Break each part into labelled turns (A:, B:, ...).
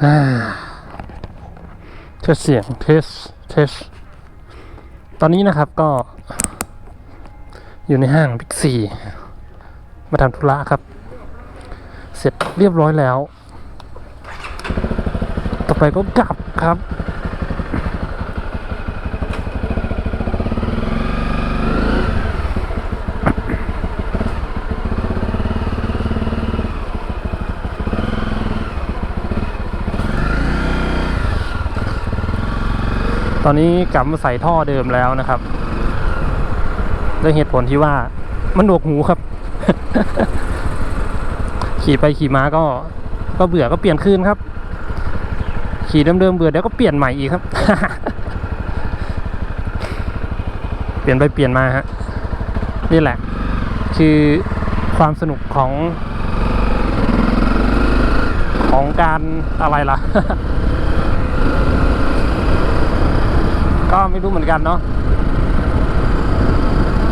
A: เทสเสียงเทสเทสตอนนี้นะครับก็ อยู่ในห้างบิ๊กซีมาทำธุระครับ เสร็จเรียบร้อยแล้ว ต่อไปก็กลับครับ ตอนนี้กลับมาใส่ท่อเดิมแล้วนะครับด้วยเหตุผลที่ว่ามันหนวกหูครับ ขี่ไปขี่มาก็ก็เบื่อก็เปลี่ยนคืนครับ ขี่เดิมๆเบื่อเดี๋ยวก็เปลี่ยนใหม่อีกครับ เปลี่ยนไปเปลี่ยนมาฮะนี่แหละ คือความสนุกของ ของการอะไรล่ะ ก็ ไม่รู้เหมือนกันเนาะ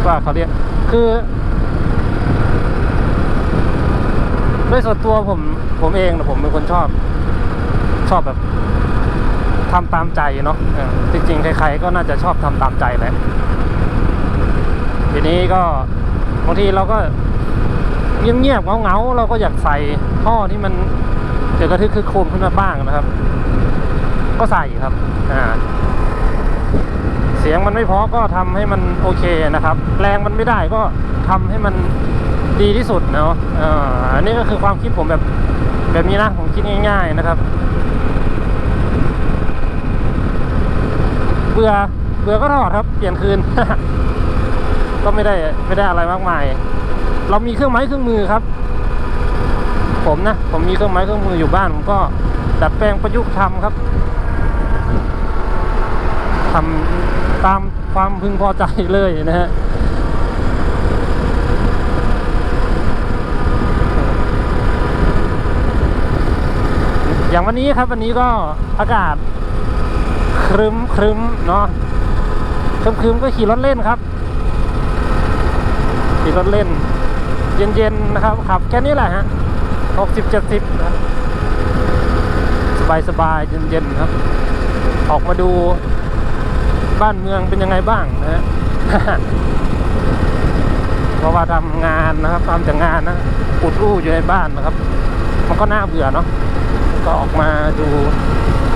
A: ว่าเขาเรียกคือด้วยส่วนตัวผมผมเองนะผมเป็นคนชอบ ชอบแบบทำตามใจเนาะจริงๆ ใครๆก็น่าจะชอบทำตามใจแหละทีนี้ก็บางทีเราก็เงียบๆเงาๆเราก็อยากใส่ท่อที่มันเกิดกระทึกคือโคมขึ้นมาบ้างนะครับ ก็ใส่ครับ อ่า เสียงมันไม่พอก็ทำให้มันโอเคนะครับ แรงมันไม่ได้ก็ทำให้มันดีที่สุดเนาะอันนี้ก็คือความคิดผมแบบแบบนี้นะผมคิดง่าย ๆนะครับเบื่อเบื่อก็ถอดครับ เปลี่ยนคืน ก็ไม่ได้ไม่ได้อะไรมากมาย เรามีเครื่องไม้เครื่องมือครับ ผมนะผมมีเครื่องไม้เครื่องมืออยู่บ้านผมก็ดัดแปลงประยุกต์ทำครับ ทำตามความพึงพอใจเลยนะฮะอย่างวันนี้ครับวันนี้ก็อากาศครึ้มครึ้มเนาะครึ้มครึ้มก็ขี่รถเล่นครับ ขี่รถเล่น เย็นๆนะครับขับแค่นี้แหละฮะหกสิบเจ็ดสิบสบายสบายๆเย็นๆครับ ออกมาดู บ้านเมืองเป็นยังไงบ้างนะฮะเพราะว่าทำงานนะครับทำแต่งานนะอุดรูอยู่ในบ้านนะครับ มันก็น่าเบื่อเนาะก็ออกมาดู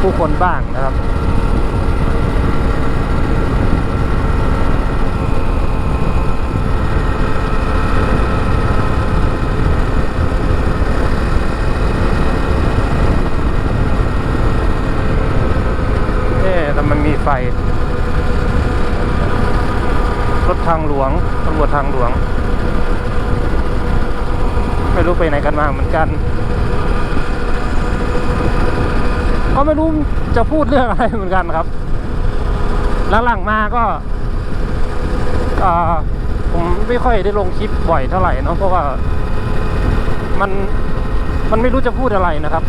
A: ผู้คนบ้างนะครับเอ๊ะแต่มันมีไฟ รถทางหลวงตำรวจทางหลวง ไม่รู้ไปไหนกันมาเหมือนกันก็ไม่รู้จะพูดเรื่องอะไรเหมือนกันครับ แล้วหลังมาก็อ่อผมไม่ค่อยได้ลงคลิปบ่อยเท่าไหร่เนอะเพราะว่ามันมันไม่รู้จะพูดอะไรนะครับ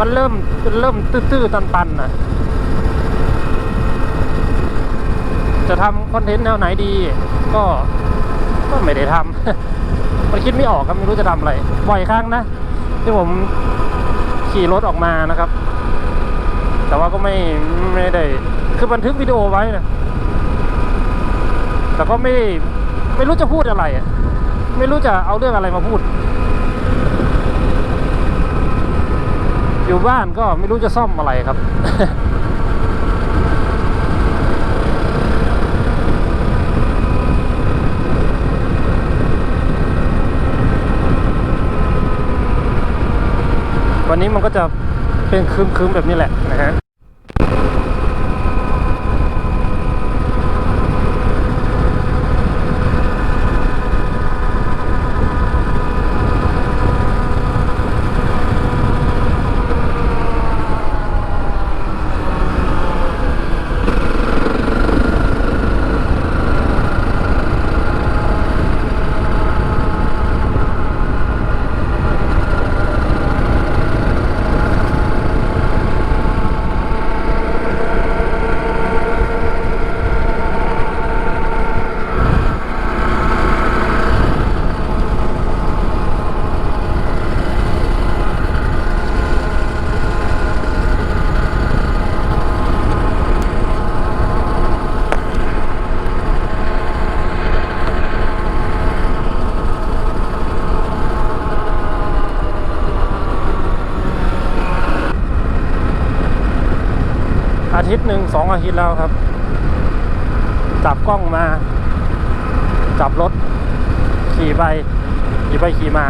A: มันเริ่มเริ่มตื้อๆตันๆนะ จะทำคอนเทนต์แนวไหนดี ก็ก็ไม่ได้ทำมันคิดไม่ออกครับไม่รู้จะทำอะไรบ่อยครั้งนะ ที่ผมขี่รถออกมานะครับ แต่ว่าก็ไม่ไม่ได้คือบันทึกวิดีโอไว้นะแต่ก็ไม่ไม่รู้จะพูดอะไรไม่รู้จะเอาเรื่องอะไรมาพูด อยู่บ้านก็ไม่รู้จะซ่อมอะไรครับ วันนี้มันก็จะเป็นคืมๆแบบนี้แหละนะฮะ อาทิตย์หนึ่งสองอาทิตย์แล้วครับ จับกล้องมา จับรถ ขี่ไปขี่ไปขี่มา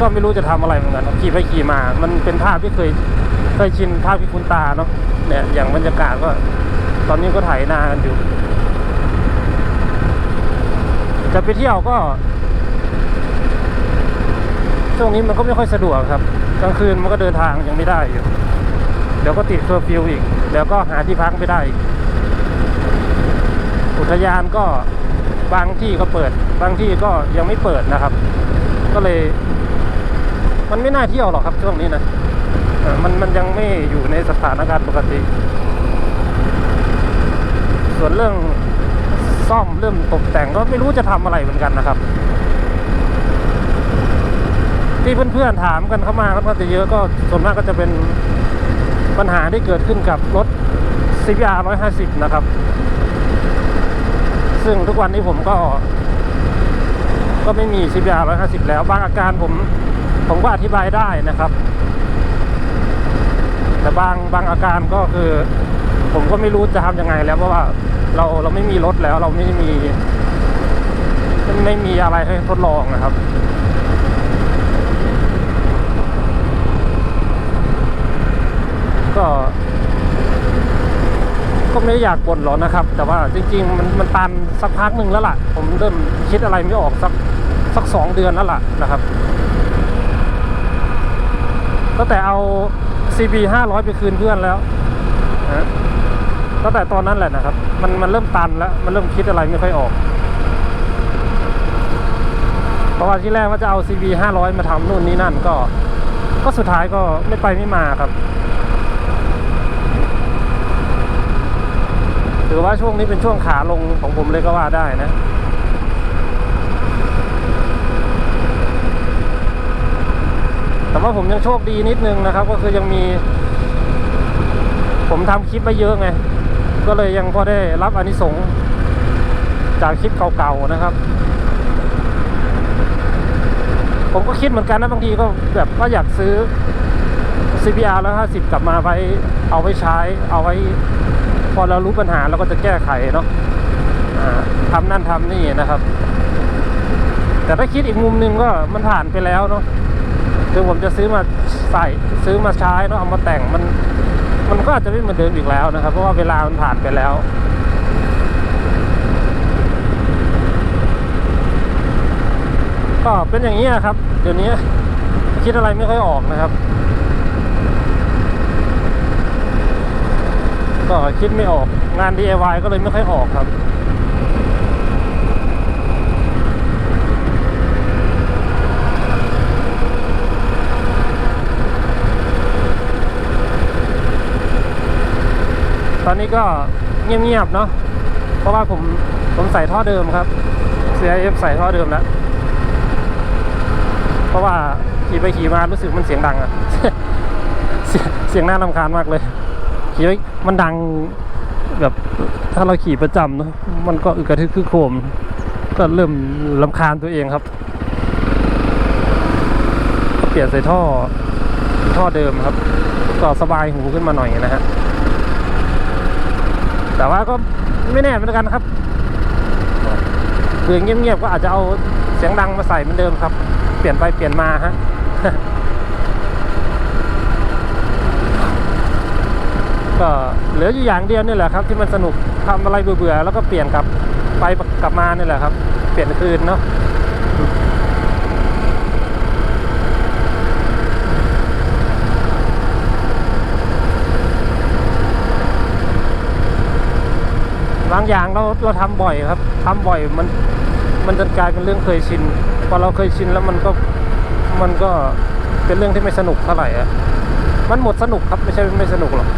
A: ก็ไม่รู้จะทำอะไรเหมือนกันขี่ไปขี่มา มันเป็นภาพที่เคยเคยชินภาพที่คุ้นตาเนาะเนี่ยอย่างบรรยากาศก็ ตอนนี้ก็ไถนากันอยู่ จะไปเที่ยวก็ช่วงนี้มันก็ไม่ค่อยสะดวกครับ กลางคืนมันก็เดินทางยังไม่ได้อยู่เดี๋ยวก็ติดเคอร์ฟิวอีก เดี๋ยวก็หาที่พักไม่ได้อีกอุทยานก็บางที่ก็เปิด บางที่ก็ยังไม่เปิดนะครับ ก็เลย มันไม่น่าเที่ยวหรอกครับช่วงนี้นะมันมันยังไม่อยู่ในสถานการณ์ปกติ ส่วนเรื่องซ่อมเรื่องตกแต่งก็ไม่รู้จะทำอะไรเหมือนกันนะครับ ที่เพื่อนๆถามกันเข้ามาก็จะเยอะก็ส่วนมากก็จะเป็นปัญหาที่เกิดขึ้นกับรถ CBR 150 นะครับ ซึ่งทุกวันนี้ผมก็ ก็ไม่มี CBR 150 แล้วบางอาการผมผมก็อธิบายได้นะครับ แต่บางบางอาการก็คือ ผมก็ไม่รู้จะทำยังไงแล้วเพราะว่าเราเราไม่มีรถแล้วเราไม่มี ไม่มีอะไรให้ทดลองนะครับ ก็ ก็ไม่ได้อยากบ่นหรอกนะครับ แต่ว่าจริงๆมันมันตันสักพักหนึ่งแล้วล่ะ ผมเริ่มคิดอะไรไม่ออกสักสักสองเดือนแล้วล่ะนะครับตั้งแต่เอา CB 500 ไปคืนเพื่อนแล้วนะตั้งแต่ตอนนั้นแหละนะครับ มันมันเริ่มตันแล้ว มันเริ่มคิดอะไรไม่ค่อยออก เพราะว่าที่แรกว่าจะเอา CB 500 มาทำนู่นนี่นั่นก็ ก็สุดท้ายก็ไม่ไปไม่มาครับ ถือว่าช่วงนี้เป็นช่วงขาลงของผมเลยก็ว่าได้นะแต่ว่าผมยังโชคดีนิดนึงนะครับ ก็คือยังมี ผมทำคลิปไปเยอะไง ก็เลยยังพอได้รับอนิสงส์จากคลิปเก่าๆนะครับ ผมก็คิดเหมือนกันนะบางทีก็แบบว่าอยากซื้อ CBR แล้ว50 กลับมาไว้เอาไว้ใช้เอาไว้ อเรารู้ปัญหาเราก็จะแก้ไขเนาะอ่าทำนั่นทำนี่นะครับ แต่ถ้าคิดอีกมุมหนึงก็มันผ่านไปแล้วเนาะคือผมจะซื้อมาใส่ซื้อมาใช้เนาะเอามาแต่งมัน มันก็อาจจะไม่เหมือนเดิมอีกแล้วนะครับ เพราะว่าเวลามันผ่านไปแล้วก็เป็นอย่างนี้ครับ เดี๋ยวนี้คิดอะไรไม่ค่อยออกนะครับ ก็คิดไม่ออกงาน DIY ก็เลยไม่ค่อยออกครับตอนนี้ก็เงียบๆเนาะ เพราะว่าผมผมใส่ท่อเดิมครับ CIF ใส่ท่อเดิมแล้ว เพราะว่าขี่ไปขี่มารู้สึกมันเสียงดังอะเสียงเสียงน่ารำคาญมากเลย ขี่ไปมันดังแบบถ้าเราขี่ประจำเนอะมันก็อึกระทึกคือโคม ก็เริ่มลำคาญตัวเองครับ เปลี่ยนใส่ท่อท่อเดิมครับ ก็สบายหูขึ้นมาหน่อยนะฮะแต่ว่าก็ไม่แน่เหมือนกันครับคือเงียบๆก็อาจจะเอาเสียงดังมาใส่เหมือนเดิมครับ เปลี่ยนไปเปลี่ยนมาฮะ ก็เหลืออยู่อย่างเดียวนี่แหละครับ ที่มันสนุกทำอะไรเบื่อๆแล้วก็เปลี่ยนกลับไปกลับมานี่แหละครับ เปลี่ยนคืนเนาะบางอย่างเราเราทำบ่อยครับทำบ่อยมันมันจะกลายเป็นเรื่องเคยชินพอเราเคยชินแล้วมันก็มันก็เป็นเรื่องที่ไม่สนุกเท่าไหร่อะมันหมดสนุกครับไม่ใช่ไม่สนุกหรอก